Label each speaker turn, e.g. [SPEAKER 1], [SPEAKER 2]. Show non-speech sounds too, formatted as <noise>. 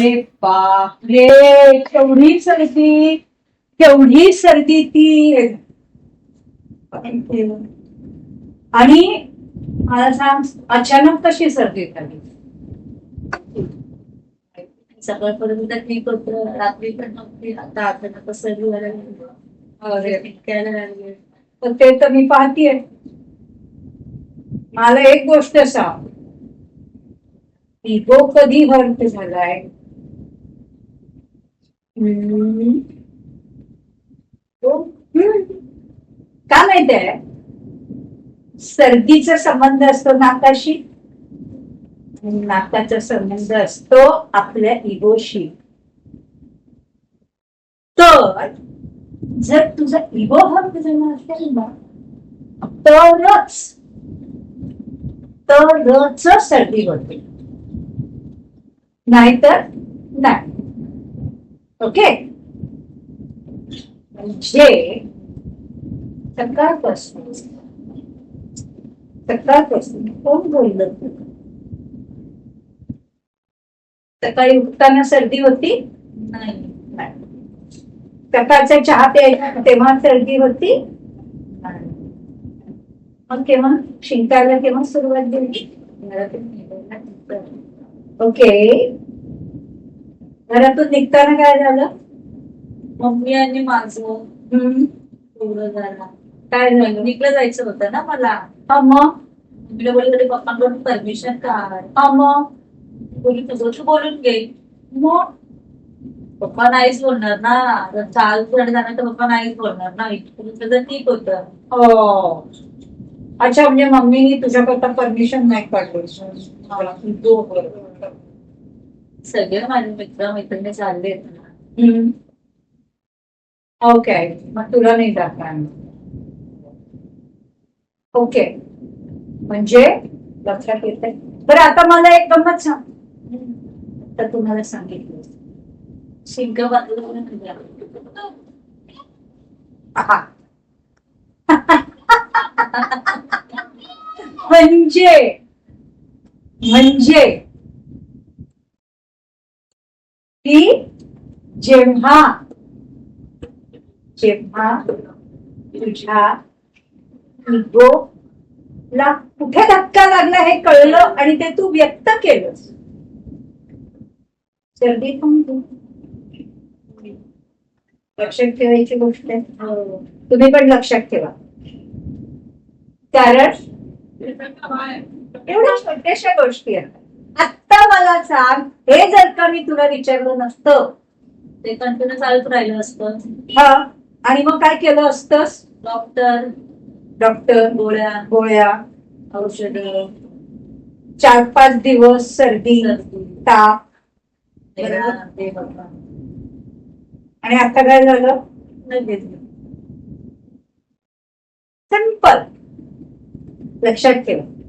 [SPEAKER 1] अरे बापरे केवढी सर्दी केवढी सर्दी ती. आणि मला सांग अचानक कशी सर्दी झाली
[SPEAKER 2] सकाळपर्यंत ठीक होतं. रात्री पण नव्हती. आता अचानक सर्दी व्हायला लागली.
[SPEAKER 1] पण ते तर मी पाहतीये. मला एक गोष्ट सांग. इगो कधी हर्ट झालाय. हम्म. माहीत आहे? माहितीये सर्दीचा संबंध असतो नाकाशी? नाकाचा संबंध असतो आपल्या इगोशी तर जर तुझा इगो हर्ट झाला असेल ना तरच तरच सर्दी होते. नाहीतर नाही. ओके? म्हणजे सकाळपासून सकाळपासून कोण बोललं सकाळी उठताना सर्दी होती?
[SPEAKER 2] नाही.
[SPEAKER 1] सकाळचा चहा प्यायला तेव्हा सर्दी होती. मग केव्हा? शिंकायला केव्हा सुरुवात
[SPEAKER 2] नंतर.
[SPEAKER 1] ओके. घरातून निघताना काय झालं?
[SPEAKER 2] मम्मी आणि माझं.
[SPEAKER 1] हम्म,
[SPEAKER 2] एवढं झालं.
[SPEAKER 1] काय झालं?
[SPEAKER 2] निघलं जायचं होतं ना मला.
[SPEAKER 1] हा मग
[SPEAKER 2] मम्मीला बोलले तरी पप्पांकडून परमिशन काढ.
[SPEAKER 1] हा मग
[SPEAKER 2] बोलली तुझं तू बोलून घे.
[SPEAKER 1] मग?
[SPEAKER 2] पप्पा नाहीच बोलणार ना. जर चाल पुढे जाणार तर पप्पा नाहीच बोलणार ना. इथपर्यंत तर ठीक होतं.
[SPEAKER 1] हो. अच्छा म्हणजे मम्मीनी तुझ्याकरता परमिशन नाही काढली.
[SPEAKER 2] सगळे माझे मित्र मैत्रिणी चालले ना.
[SPEAKER 1] हम्म. ओके मग तुला नाही दाखवा ओके म्हणजे लक्षात येत बरं आता मला एक गंमत सांग. तर तुम्हाला सांगितलं.
[SPEAKER 2] शिंक
[SPEAKER 1] आहा. <laughs> म्हणजे म्हणजे की जेव्हा जेव्हा तुझ्या इगो ला कुठे धक्का लागला हे कळलं आणि ते तू व्यक्त केलंस. सर्दी पण लक्षात ठेवायची गोष्ट आहे?
[SPEAKER 2] हो.
[SPEAKER 1] तुम्ही पण लक्षात ठेवा. कारण एवढ्या छोट्याशा गोष्टी आहेत. आत्ता मला सांग हे जर का मी तुला विचारलं नसतं
[SPEAKER 2] ते कंटिन्यू चालत राहिलं असतं.
[SPEAKER 1] हा. आणि मग काय केलं असतंस?
[SPEAKER 2] डॉक्टर.
[SPEAKER 1] डॉक्टर.
[SPEAKER 2] गोळ्या.
[SPEAKER 1] गोळ्या.
[SPEAKER 2] औषध.
[SPEAKER 1] चार पाच दिवस सर्दी ताप.
[SPEAKER 2] ते बघा.
[SPEAKER 1] आणि आता काय झालं?
[SPEAKER 2] नाही घेतलं.
[SPEAKER 1] सिंपल. लक्षात ठेवा.